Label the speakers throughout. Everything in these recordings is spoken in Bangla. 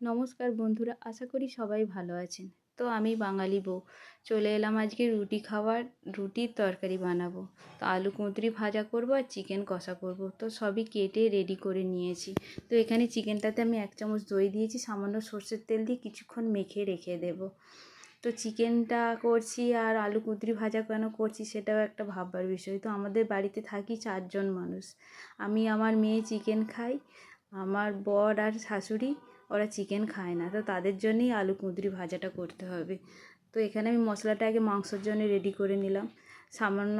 Speaker 1: নমস্কার বন্ধুরা, আশা করি সবাই ভালো আছেন। তো আমি বাঙালি বউ, চলে এলাম আজকে রুটি খাওয়ার, রুটির তরকারি বানাবো। তো আলু কুঁদরি ভাজা করব আর চিকেন কষা করব। তো সবই কেটে রেডি করে নিয়েছি। তো এখানে চিকেনটাতে আমি এক চামচ দই দিয়েছি, সামান্য সর্ষের তেল দিয়ে কিছুক্ষণ মেখে রেখে দেবো। তো চিকেনটা করছি আর আলু কুঁদরি ভাজা কেন করছি সেটাও একটা ভাববার বিষয়। তো আমাদের বাড়িতে থাকি চারজন মানুষ। আমি আমার মেয়ে চিকেন খাই, আমার বর আর শাশুড়ি। ওরা চিকেন খায় না। তো তাদের জন্যই আলু কুঁদরি ভাজাটা করতে হবে। তো এখানে আমি মশলাটা আগে মাংসর জন্য রেডি করে নিলাম। সামান্য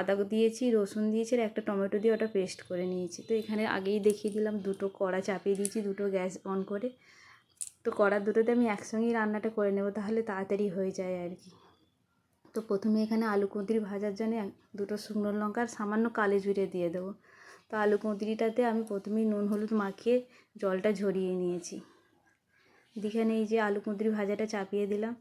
Speaker 1: আদা দিয়েছি, রসুন দিয়েছি আর একটা টমেটো দিয়ে ওটা পেস্ট করে নিয়েছি। তো এখানে আগেই দেখিয়ে দিলাম দুটো কড়া চাপিয়ে দিয়েছি, দুটো গ্যাস অন করে। তো কড়া দুটোতে আমি একসঙ্গেই রান্নাটা করে নেব, তাহলে তাড়াতাড়ি হয়ে যায় আর কি। তো প্রথমে এখানে আলু কুঁদরি ভাজার জন্য দুটো শুকনো লঙ্কা আর সামান্য কালি জুড়ে দিয়ে দেবো। তো আলু কুঁদরিটাতে আমি প্রথমেই নুন, হলুদ মাখিয়ে জলটা ঝরিয়ে নিয়েছি। এখানে এই যে আলু কুঁদরি ভাজাটা চাপিয়ে দিলাম।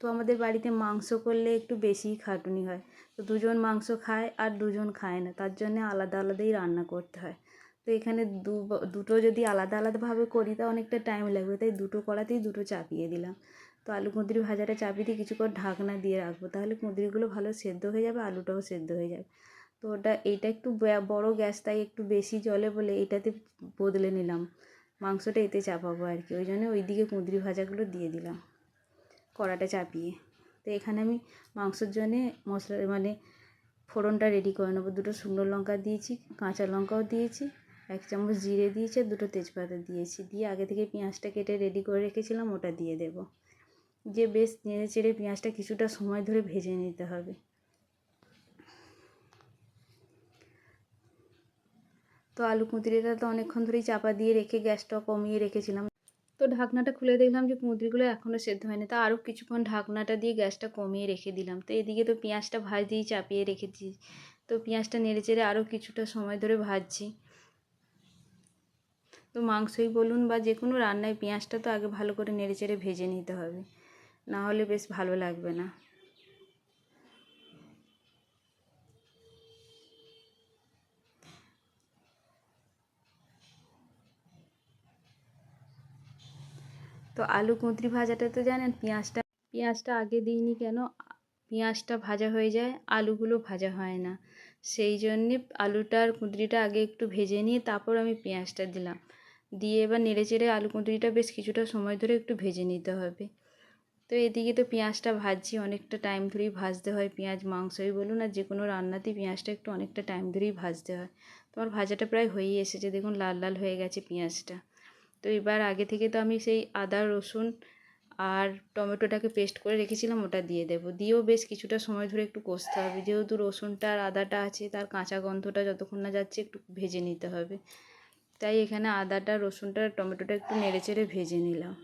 Speaker 1: তো আমাদের বাড়িতে মাংস করলে একটু বেশিই খাটুনি হয়। তো দুজন মাংস খায় আর দুজন খায় না, তার জন্যে আলাদা আলাদাই রান্না করতে হয়। তো এখানে দু দুটো যদি আলাদা আলাদাভাবে করি তা অনেকটা টাইম লাগবে, তাই দুটো কড়াতেই দুটো চাপিয়ে দিলাম। তো আলু কুঁদরি ভাজাটা চাপিয়ে দিয়ে কিছুক্ষণ ঢাকনা দিয়ে রাখব, তাহলে কুঁদরিগুলো ভালো সেদ্ধ হয়ে যাবে, আলুটাও সেদ্ধ হয়ে যাবে। তো ওটা, এইটা একটু বড় গ্যাস তাই একটু বেশি জলে বলে এটাতে বদলে নিলাম। মাংসটা এতে চাপাবো আর কি। ওই জন্য ওই দিকে কুঁদরি ভাজাগুলো দিয়ে দিলাম, কড়াটা চাপিয়ে। তো এখানে আমি মাংসর জন্যে মশলা মানে ফোড়নটা রেডি করে নেব। দুটো শুকনো লঙ্কা দিয়েছি, কাঁচা লঙ্কাও দিয়েছি, এক চামচ জিরে দিয়েছি দুটো তেজপাতা দিয়েছি। দিয়ে আগে থেকে পেঁয়াজটা কেটে রেডি করে রেখেছিলাম, ওটা দিয়ে দেবো। যে বেশ নেড়ে চেড়ে পেঁয়াজটা কিছুটা সময় ধরে ভেজে নিতে হবে। তো আলু কুঁদরিটা তো অনেকক্ষণ ধরেই চাপা দিয়ে রেখে গ্যাসটা কমিয়ে রেখেছিলাম। তো ঢাকনাটা খুলে দেখলাম যে কুঁদরিগুলো এখনও সেদ্ধ হয়নি। তা আরও কিছুক্ষণ ঢাকনাটা দিয়ে গ্যাসটা কমিয়ে রেখে দিলাম। তো এদিকে তো পেঁয়াজটা ভাজতেই চাপিয়ে রেখেছি। তো পেঁয়াজটা নেড়ে চেড়ে আরও কিছুটা সময় ধরে ভাজছি। তো মাংসই বলুন বা যে কোনো রান্নায় পেঁয়াজটা তো আগে ভালো করে নেড়ে চেড়ে ভেজে নিতে হবে। না হলে বেশ ভালো লাগবে না। তো আলু কুঁদরি ভাজাটা তো জানেন, পেঁয়াজটা পেঁয়াজটা আগে দিইনি কেন? পেঁয়াজটা ভাজা হয়ে যায়, আলুগুলো ভাজা হয় না। সেই জন্যে আলুটার কুঁদরিটা আগে একটু ভেজে নিয়ে তারপর আমি পেঁয়াজটা দিলাম। দিয়ে এবার নেড়ে চেড়ে আলু কুঁদরিটা বেশ কিছুটা সময় ধরে একটু ভেজে নিতে হবে। তো এদিকে তো পেঁয়াজটা ভাজছি, অনেকটা টাইম ধরেই ভাজতে হয় পেঁয়াজ, মাংসই বলুন আর যে কোনো রান্নাতেই পেঁয়াজটা একটু অনেকটা টাইম ধরেই ভাজতে হয়। তোমার ভাজাটা প্রায় হয়েই এসেছে, দেখুন লাল লাল হয়ে গেছে পেঁয়াজটা। তো এবার আগে থেকে তো আমি সেই আদা, রসুন আর টমেটোটাকে পেস্ট করে রেখেছিলাম, ওটা দিয়ে দেবো। দিয়েও বেশ কিছুটা সময় ধরে একটু কষতে হবে। যেহেতু রসুনটা আর আদাটা আছে, তার কাঁচা গন্ধটা যতক্ষণ না যাচ্ছে একটু ভেজে নিতে হবে। তাই এখানে আদাটা, রসুনটা টমেটোটা একটু নেড়ে চেড়ে ভেজে নিলাম।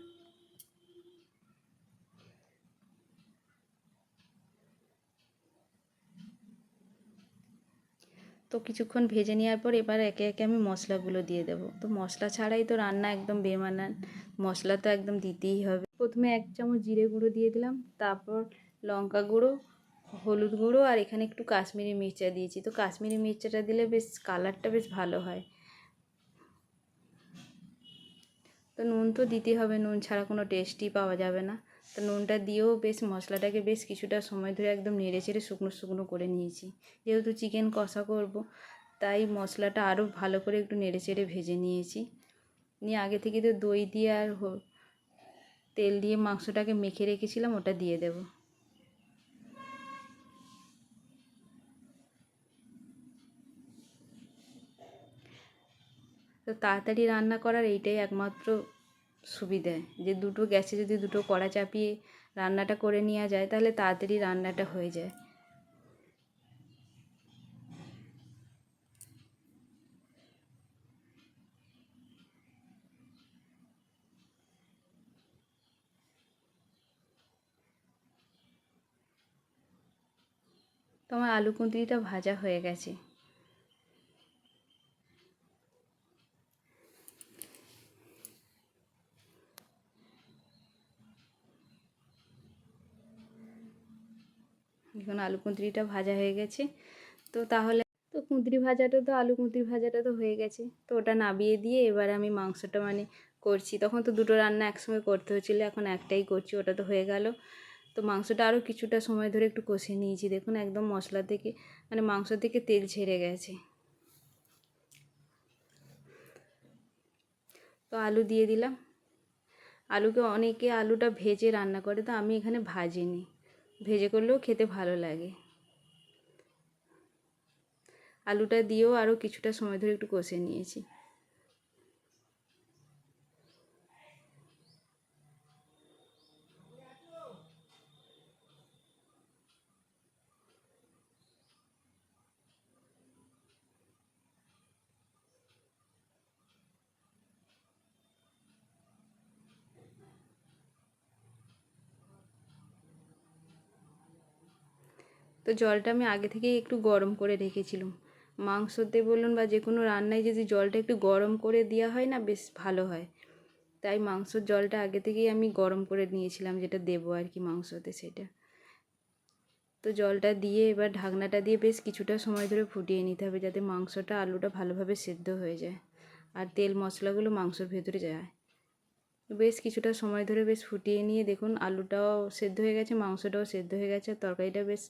Speaker 1: তো কিছুক্ষণ ভেজে নেওয়ার পর এবার একে একে আমি মশলাগুলো দিয়ে দেবো। তো মশলা ছাড়াই তো রান্না একদম বেমানান। মশলা তো একদম দিতেই হবে। প্রথমে এক চামচ জিরে গুঁড়ো দিয়ে দিলাম, তারপর লঙ্কা গুঁড়ো, হলুদ গুঁড়ো আর এখানে একটু কাশ্মীরি মির্চা দিয়েছি। তো কাশ্মীরি মির্চাটা দিলে বেশ কালারটা বেশ ভালো হয়। তো নুন তো দিতে হবে, নুন ছাড়া কোনো টেস্টই পাওয়া যাবে না। তো নুনটা দিয়েও বেশ মশলাটাকে বেশ কিছুটা সময় ধরে একদম নেড়ে চেড়ে শুকনো শুকনো করে নিয়েছি। যেহেতু চিকেন কষা করব, তাই মশলাটা আরও ভালো করে একটু নেড়ে চেড়ে ভেজে নিয়েছি। নিয়ে আগে থেকে তো দই দিয়ে আর তেল দিয়ে মাংসটাকে মেখে রেখেছিলাম, ওটা দিয়ে দেব। তো তাড়াতাড়ি রান্না করার এইটাই একমাত্র সুবিধে। যে দুটো গ্যাসে যদি দুটো কড়া চাপিয়ে রান্নাটা করে নেওয়া যায়, তাহলে তাড়াতাড়ি রান্নাটা হয়ে যায়। তো আমার আলু কুঁদরিটা ভাজা হয়ে গেছে। এখন আলু কুঁদরিটা ভাজা হয়ে গেছে। তো তাহলে তো কুঁদরি ভাজাটা তো, আলু কুঁদরি ভাজাটা তো হয়ে গেছে। তো ওটা নাবিয়ে দিয়ে এবার আমি মাংসটা মানে করছি। তখন তো দুটো রান্না একসঙ্গে করতে হচ্ছিল, এখন একটাই করছি, ওটা তো হয়ে গেল। তো মাংসটা আরও কিছুটা সময় ধরে একটু কষিয়ে নিয়েছি। দেখুন একদম মশলা থেকে মানে মাংস থেকে তেল ছেড়ে গেছে। তো আলু দিয়ে দিলাম। আলুকে অনেকে আলুটা ভেজে রান্না করে, তো আমি এখানে ভাজিনি। ভেজে করলেও খেতে ভালো লাগে। আলুটা দিয়েও আরও কিছুটা সময় ধরে একটু কষে নিয়েছি। তো জলটা আমি আগে থেকেই একটু গরম করে রেখেছিলাম। মাংসতে বলুন বা যে কোনো রান্নায় যদি জলটা একটু গরম করে দেওয়া হয় না, বেশ ভালো হয়। তাই মাংসর জলটা আগে থেকেই আমি গরম করে নিয়েছিলাম, যেটা দেবো আর কি মাংসতে সেটা। তো জলটা দিয়ে এবার ঢাকনাটা দিয়ে বেশ কিছুটা সময় ধরে ফুটিয়ে নিতে হবে, যাতে মাংসটা আলুটা ভালোভাবে সেদ্ধ হয়ে যায় আর তেল মশলাগুলো মাংসর ভেতরে যায়। বেশ কিছুটা সময় ধরে বেশ ফুটিয়ে নিয়ে দেখুন, আলুটাও সেদ্ধ হয়ে গেছে, মাংসটাও সেদ্ধ হয়ে গেছে, তরকারিটা বেশ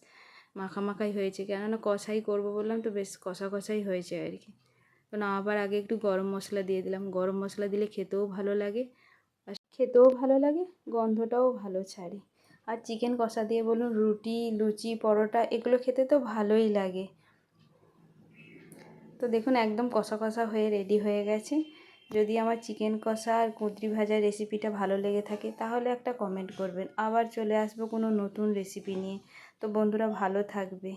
Speaker 1: মাখামাখাই হয়েছে। কেননা কষাই করব বললাম তো বেশ কষা কষাই হয়েছে আর কি। তো নামাবার আগে একটু গরম মশলা দিয়ে দিলাম। গরম মশলা দিলে খেতেও ভালো লাগে আর খেতেও ভালো লাগে, গন্ধটাও ভালো ছাড়ে। আর চিকেন কষা দিয়ে বলুন, রুটি, লুচি, পরোটা, এগুলো খেতে তো ভালোই লাগে। তো দেখুন, একদম কষা কষা হয়ে রেডি হয়ে গেছে। যদি আমার চিকেন কষা আর কুঁদরি ভাজার রেসিপিটা ভালো লেগে থাকে, তাহলে একটা কমেন্ট করবেন। আবার চলে আসব কোনো নতুন রেসিপি নিয়ে। তো বন্ধুরা ভালো থাকবে।